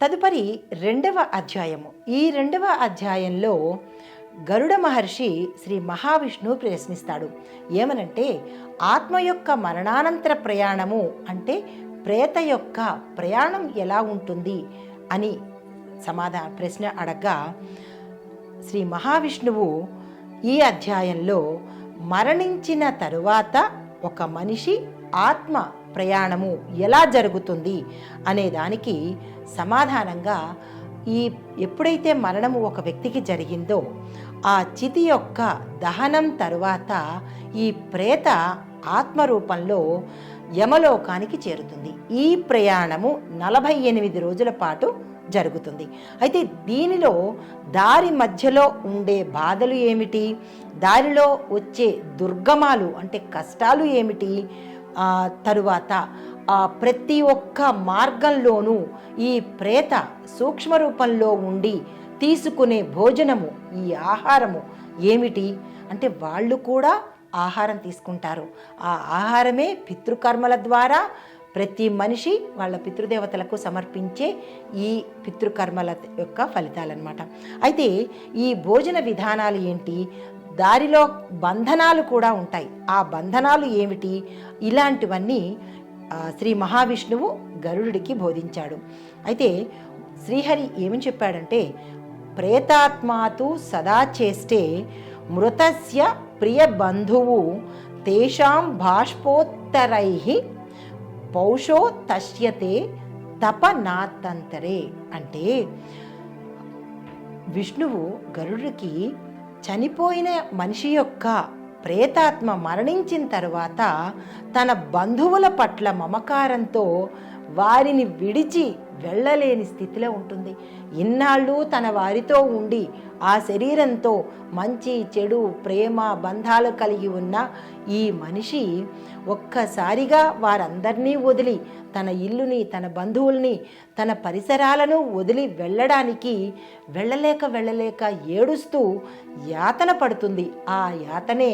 తదుపరి రెండవ అధ్యాయము. ఈ రెండవ అధ్యాయంలో గరుడ మహర్షి శ్రీ మహావిష్ణువు ప్రశ్నిస్తాడు. ఏమనంటే ఆత్మ యొక్క మరణానంతర ప్రయాణము అంటే ప్రేత యొక్క ప్రయాణం ఎలా ఉంటుంది అని సమాధాన ప్రశ్న అడగ్గా శ్రీ మహావిష్ణువు ఈ అధ్యాయంలో మరణించిన తరువాత ఒక మనిషి ఆత్మ ప్రయాణము ఎలా జరుగుతుంది అనే దానికి సమాధానంగా ఈ ఎప్పుడైతే మరణము ఒక వ్యక్తికి జరిగిందో ఆ చితి యొక్క దహనం తరువాత ఈ ప్రేత ఆత్మరూపంలో యమలోకానికి చేరుతుంది. ఈ ప్రయాణము నలభై ఎనిమిది రోజుల పాటు జరుగుతుంది. అయితే దీనిలో దారి మధ్యలో ఉండే బాధలు ఏమిటి? దారిలో వచ్చే దుర్గమాలు అంటే కష్టాలు ఏమిటి? తరువాత ఆ ప్రతి ఒక్క మార్గంలోనూ ఈ ప్రేత సూక్ష్మ రూపంలో ఉండి తీసుకునే భోజనము ఈ ఆహారము ఏమిటి? అంటే వాళ్ళు కూడా ఆహారం తీసుకుంటారు. ఆ ఆహారమే పితృకర్మల ద్వారా ప్రతి మనిషి వాళ్ళ పితృదేవతలకు సమర్పించే ఈ పితృకర్మల యొక్క ఫలితాలన్నమాట. అయితే ఈ భోజన విధానాలు ఏంటి? దారిలో బంధనాలు కూడా ఉంటాయి. ఆ బంధనాలు ఏమిటి? ఇలాంటివన్నీ శ్రీ మహావిష్ణువు గరుడికి బోధించాడు. అయితే శ్రీహరి ఏమని చెప్పాడంటే ప్రేతాత్మాతు సదా చేస్తే మృతస్య ప్రియ బంధువు తేషాం బాష్పోత్తరై పౌషో తస్యతే తపనాతంతరే అంటే విష్ణువు గరుడికి చనిపోయిన మనిషి యొక్క ప్రేతాత్మ మరణించిన తరువాత తన బంధువుల పట్ల మమకారంతో వారిని విడిచి వెళ్ళలేని స్థితిలో ఉంటుంది. ఇన్నాళ్ళు తన వారితో ఉండి ఆ శరీరంతో మంచి చెడు ప్రేమ బంధాలు కలిగి ఉన్న ఈ మనిషి ఒక్కసారిగా వారందరినీ వదిలి తన ఇల్లుని తన బంధువుల్ని తన పరిసరాలను వదిలి వెళ్ళడానికి వెళ్ళలేక వెళ్ళలేక ఏడుస్తూ యాతన పడుతుంది. ఆ యాతనే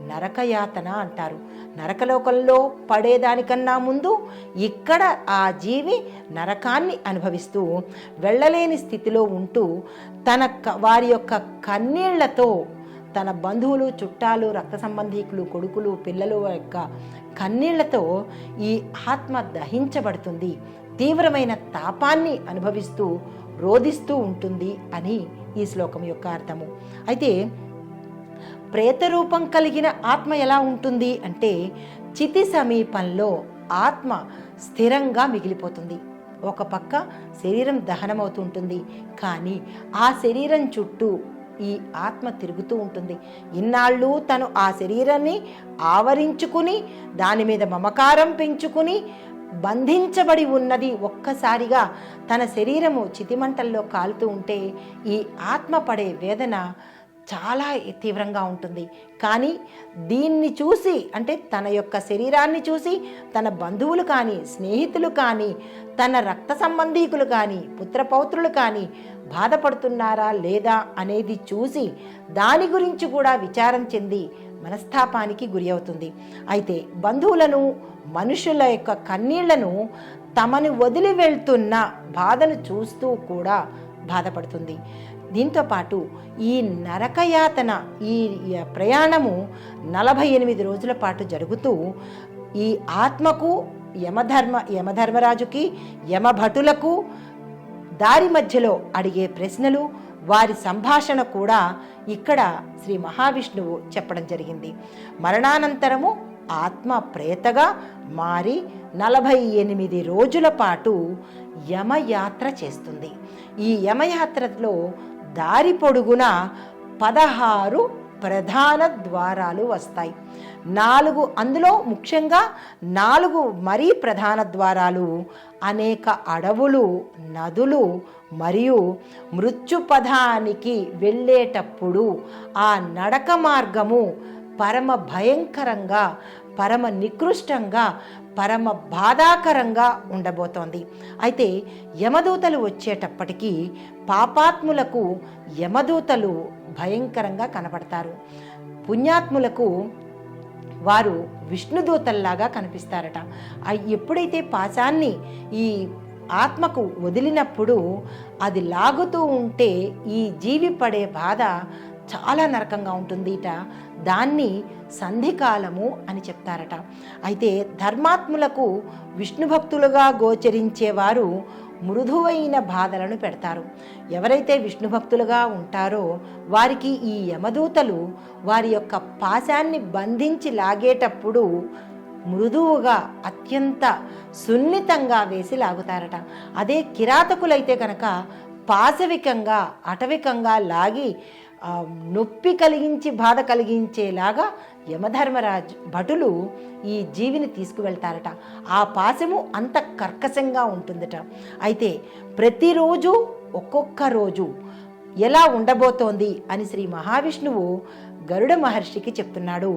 నరకయాతన అంటారు. నరకలోకంలో పడేదానికన్నా ముందు ఇక్కడ ఆ జీవి నరకాన్ని అనుభవిస్తూ వెళ్ళలేని స్థితిలో ఉంటూ తన క- వారి యొక్క కన్నీళ్ళతో తన బంధువులు చుట్టాలు రక్త సంబంధీకులు కొడుకులు పిల్లలు యొక్క కన్నీళ్ళతో ఈ ఆత్మ దహించబడుతుంది. తీవ్రమైన తాపాన్ని అనుభవిస్తూ రోధిస్తూ ఉంటుంది అని ఈ శ్లోకం యొక్క అర్థము. అయితే ప్రేతరూపం కలిగిన ఆత్మ ఎలా ఉంటుంది అంటే చితి సమీపంలో ఆత్మ స్థిరంగా మిగిలిపోతుంది. ఒక పక్క శరీరం దహనమవుతుంటుంది కానీ ఆ శరీరం చుట్టూ ఈ ఆత్మ తిరుగుతూ ఉంటుంది. ఇన్నాళ్ళు తను ఆ శరీరాన్ని ఆవరించుకుని దాని మీద మమకారం పెంచుకుని బంధించబడి ఉన్నది ఒక్కసారిగా తన శరీరము చితిమంటల్లో కాలుతూ ఉంటే ఈ ఆత్మ పడే వేదన చాలా తీవ్రంగా ఉంటుంది. కానీ దీన్ని చూసి అంటే తన యొక్క శరీరాన్ని చూసి తన బంధువులు కానీ స్నేహితులు కానీ తన రక్త సంబంధీకులు కానీ పుత్రపౌత్రులు కానీ బాధపడుతున్నారా లేదా అనేది చూసి దాని గురించి కూడా విచారం చెంది మనస్తాపానికి గురి అవుతుంది. అయితే బంధువులను మనుషుల యొక్క కన్నీళ్ళను తమను వదిలి వెళ్తున్న బాధను చూస్తూ కూడా బాధపడుతుంది. దీంతో పాటు ఈ నరకయాతన ఈ ప్రయాణము నలభై ఎనిమిది రోజుల పాటు జరుగుతూ ఈ ఆత్మకు యమధర్మ యమధర్మరాజుకి యమభటులకు దారి మధ్యలో అడిగే ప్రశ్నలు వారి సంభాషణ కూడా ఇక్కడ శ్రీ మహావిష్ణువు చెప్పడం జరిగింది. మరణానంతరము ఆత్మ ప్రేతగా మారి నలభై ఎనిమిది రోజుల పాటు యమయాత్ర చేస్తుంది. ఈ యమయాత్రలో దారి పొడుగున పదహారు ప్రధాన ద్వారాలు వస్తాయి. నాలుగు అందులో ముఖ్యంగా నాలుగు మరీ ప్రధాన ద్వారాలు అనేక అడవులు నదులు మరియు మృత్యుపథానికి వెళ్ళేటప్పుడు ఆ నడక మార్గము పరమ భయంకరంగా పరమ నికృష్టంగా పరమ బాధాకరంగా ఉండబోతోంది. అయితే యమదూతలు వచ్చేటప్పటికీ పాపాత్ములకు యమదూతలు భయంకరంగా కనపడతారు పుణ్యాత్ములకు వారు విష్ణుదూతల్లాగా కనిపిస్తారట. ఎప్పుడైతే పాశాన్ని ఈ ఆత్మకు వదిలినప్పుడు అది లాగుతూ ఉంటే ఈ జీవి పడే బాధ చాలా నరకంగా ఉంటుంది ఇట దాన్ని సంధికాలము అని చెప్తారట. అయితే ధర్మాత్ములకు విష్ణు భక్తులుగా గోచరించేవారు మృదువైన బాధలను పెడతారు. ఎవరైతే విష్ణు భక్తులుగా ఉంటారో వారికి ఈ యమదూతలు వారి యొక్క పాశాన్ని బంధించి లాగేటప్పుడు మృదువుగా అత్యంత సున్నితంగా వేసి లాగుతారట. అదే కిరాతకులైతే కనుక పాశవికంగా అటవికంగా లాగి నొప్పి కలిగించి బాధ కలిగించేలాగా యమధర్మరాజు భటులు ఈ జీవిని తీసుకువెళ్తారట. ఆ పాశము అంత కర్కశంగా ఉంటుందట. అయితే ప్రతిరోజు ఒక్కొక్క రోజు ఎలా ఉండబోతోంది అని శ్రీ మహావిష్ణువు గరుడ మహర్షికి చెప్తున్నాడు.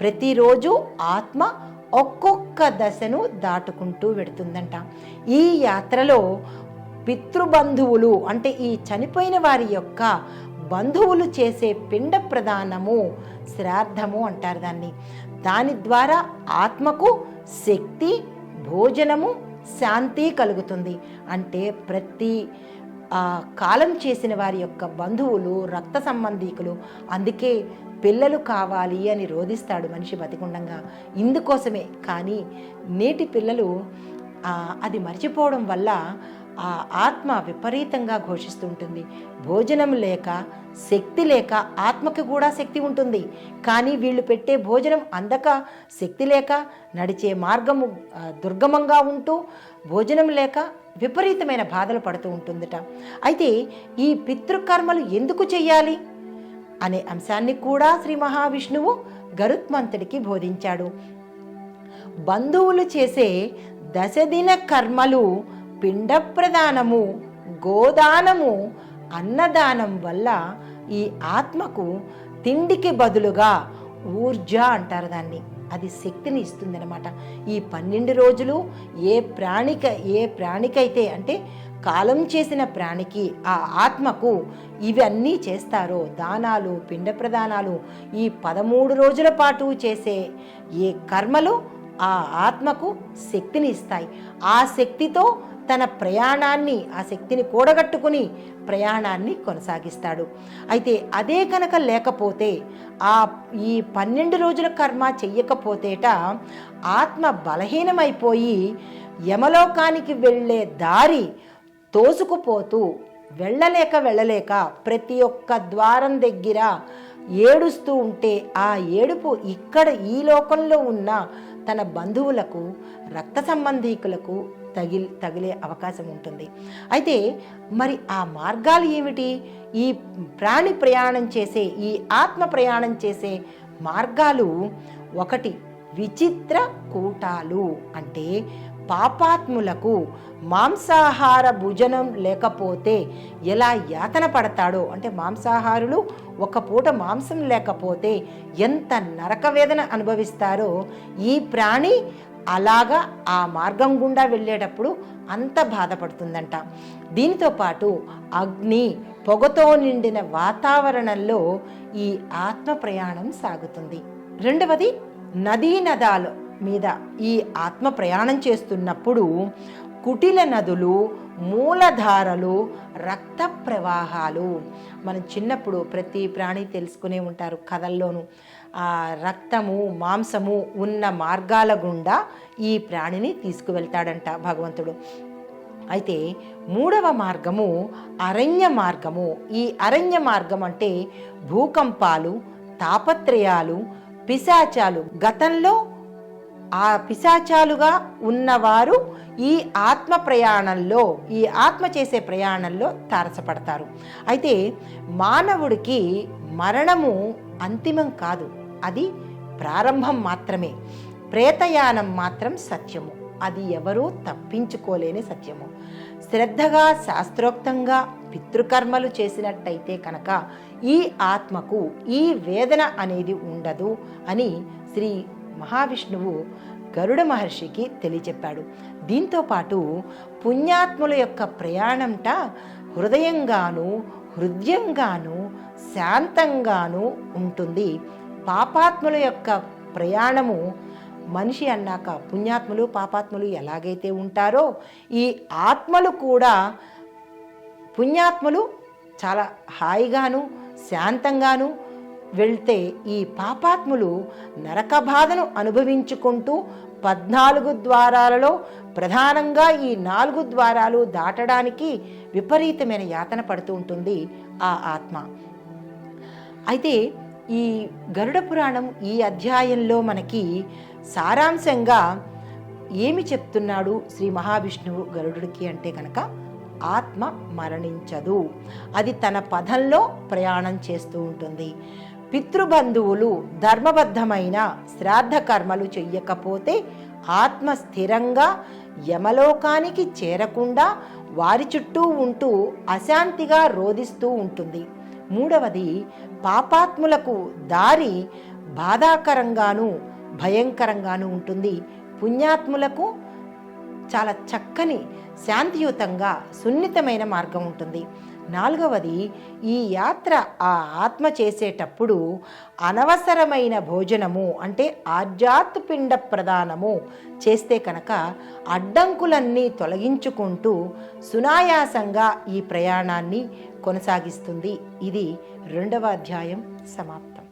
ప్రతిరోజు ఆత్మ ఒక్కొక్క దశను దాటుకుంటూ వెడుతుందంట. ఈ యాత్రలో పితృబంధువులు అంటే ఈ చనిపోయిన వారి యొక్క బంధువులు చేసే పిండ ప్రదానము శ్రాద్ధము అంటారు దాన్ని. దాని ద్వారా ఆత్మకు శక్తి భోజనము శాంతి కలుగుతుంది. అంటే ప్రతి కాలం చేసిన వారి యొక్క బంధువులు రక్త సంబంధీకులు అందుకే పిల్లలు కావాలి అని రోధిస్తాడు మనిషి బతికుండంగా. ఇందుకోసమే. కానీ నేటి పిల్లలు అది మర్చిపోవడం వల్ల ఆ ఆత్మ విపరీతంగా ఘోషిస్తుంటుంది. భోజనం లేక శక్తి లేక ఆత్మకి కూడా శక్తి ఉంటుంది. కానీ వీళ్ళు పెట్టే భోజనం అందక శక్తి లేక నడిచే మార్గము దుర్గమంగా ఉంటూ భోజనం లేక విపరీతమైన బాధలు పడుతూ ఉంటుందట. అయితే ఈ పితృకర్మలు ఎందుకు చేయాలి అనే అంశాన్ని కూడా శ్రీ మహావిష్ణువు గరుత్మంతుడికి బోధించాడు. బంధువులు చేసే దశదిన కర్మలు పిండ ప్రదానము గోదానము అన్నదానం వల్ల ఈ ఆత్మకు తిండికి బదులుగా ఊర్జ అంటారు దాన్ని. అది శక్తిని ఇస్తుందన్నమాట. ఈ పన్నెండు రోజులు ఏ ప్రాణిక ఏ ప్రాణికైతే అంటే కాలం చేసిన ప్రాణికి ఆ ఆత్మకు ఇవన్నీ చేస్తారో దానాలు పిండ ప్రదానాలు ఈ పదమూడు రోజుల పాటు చేసే ఏ కర్మలు ఆ ఆత్మకు శక్తిని ఇస్తాయి. ఆ శక్తితో తన ప్రయాణాన్ని ఆ శక్తిని కూడగట్టుకుని ప్రయాణాన్ని కొనసాగిస్తాడు. అయితే అదే కనుక లేకపోతే ఆ ఈ పన్నెండు రోజుల కర్మ చెయ్యకపోతేట ఆత్మ బలహీనమైపోయి యమలోకానికి వెళ్ళే దారి తోసుకుపోతూ వెళ్ళలేక వెళ్ళలేక ప్రతి ఒక్క ద్వారం దగ్గర ఏడుస్తూ ఉంటే ఆ ఏడుపు ఇక్కడ ఈ లోకంలో ఉన్న తన బంధువులకు రక్త సంబంధీకులకు తగిలి తగిలే అవకాశం ఉంటుంది. అయితే మరి ఆ మార్గాలు ఏమిటి? ఈ ప్రాణి ప్రయాణం చేసే ఈ ఆత్మ ప్రయాణం చేసే మార్గాలు ఒకటి విచిత్ర కూటాలు. అంటే పాపాత్ములకు మాంసాహార భుజనం లేకపోతే ఎలా యాతన పడతాడో? అంటే మాంసాహారులు ఒక పూట మాంసం లేకపోతే ఎంత నరక వేదన అనుభవిస్తారో ఈ ప్రాణి అలాగా ఆ మార్గం గుండా వెళ్ళేటప్పుడు అంత బాధపడుతుందంట. దీనితో పాటు అగ్ని పొగతో నిండిన వాతావరణంలో ఈ ఆత్మ ప్రయాణం సాగుతుంది. రెండవది నదీ నదాలు. మీద ఈ ఆత్మ ప్రయాణం చేస్తున్నప్పుడు కుటిల నదులు మూలధారలు రక్త ప్రవాహాలు. మనం చిన్నప్పుడు ప్రతి ప్రాణి తెలుసుకునే ఉంటారు కథల్లోనూ. ఆ రక్తము మాంసము ఉన్న మార్గాల గుండా ఈ ప్రాణిని తీసుకువెళ్తాడంట భగవంతుడు. అయితే మూడవ మార్గము అరణ్య మార్గము. ఈ అరణ్య మార్గం అంటే భూకంపాలు తాపత్రయాలు పిశాచాలు. గతంలో ఆ పిశాచాలుగా ఉన్నవారు ఈ ఆత్మ ప్రయాణంలో ఈ ఆత్మ చేసే ప్రయాణంలో తారసపడతారు. అయితే మానవుడికి మరణము అంతిమం కాదు. అది ప్రారంభం మాత్రమే. ప్రేతయానం మాత్రం సత్యము. అది ఎవరూ తప్పించుకోలేని సత్యము. శ్రద్ధగా శాస్త్రోక్తంగా పితృకర్మలు చేసినట్టయితే కనుక ఈ ఆత్మకు ఈ వేదన అనేది ఉండదు అని శ్రీ మహావిష్ణువు గరుడ మహర్షికి తెలియచెప్పాడు. దీంతో పాటు పుణ్యాత్ముల యొక్క ప్రయాణంట హృదయంగాను హృదయంగాను శాంతంగాను ఉంటుంది. పాపాత్ముల యొక్క ప్రయాణము మనిషి అన్నాక పుణ్యాత్ములు పాపాత్ములు ఎలాగైతే ఉంటారో ఈ ఆత్మలు కూడా పుణ్యాత్ములు చాలా హాయిగాను శాంతంగాను వెళ్తే ఈ పాపాత్ములు నరక బాధను అనుభవించుకుంటూ పద్నాలుగు ద్వారాలలో ప్రధానంగా ఈ నాలుగు ద్వారాలు దాటడానికి విపరీతమైన యాతన పడుతూ ఉంటుంది ఆ ఆత్మ. అయితే ఈ గరుడ పురాణం ఈ అధ్యాయంలో మనకి సారాంశంగా ఏమి చెప్తున్నాడు శ్రీ మహావిష్ణువు గరుడుడికి అంటే కనుక ఆత్మ మరణించదు. అది తన పదంలో ప్రయాణం చేస్తూ ఉంటుంది. పితృబంధువులు ధర్మబద్ధమైన శ్రాద్ధ కర్మలు చెయ్యకపోతే ఆత్మ స్థిరంగా యమలోకానికి చేరకుండా వారి చుట్టూ ఉంటూ అశాంతిగా రోధిస్తూ ఉంటుంది. మూడవది పాపాత్ములకు దారి బాధాకరంగాను భయంకరంగాను ఉంటుంది. పుణ్యాత్ములకు చాలా చక్కని శాంతియుతంగా సున్నితమైన మార్గం ఉంటుంది. నాలుగవది ఈ యాత్ర ఆ ఆత్మ చేసేటప్పుడు అనవసరమైన భోజనము అంటే ఆధ్యాత్పిండ ప్రదానము చేస్తే కనుక అడ్డంకులన్నీ తొలగించుకుంటూ సునాయాసంగా ఈ ప్రయాణాన్ని కొనసాగిస్తుంది. ఇది రెండవ అధ్యాయం సమాప్తం.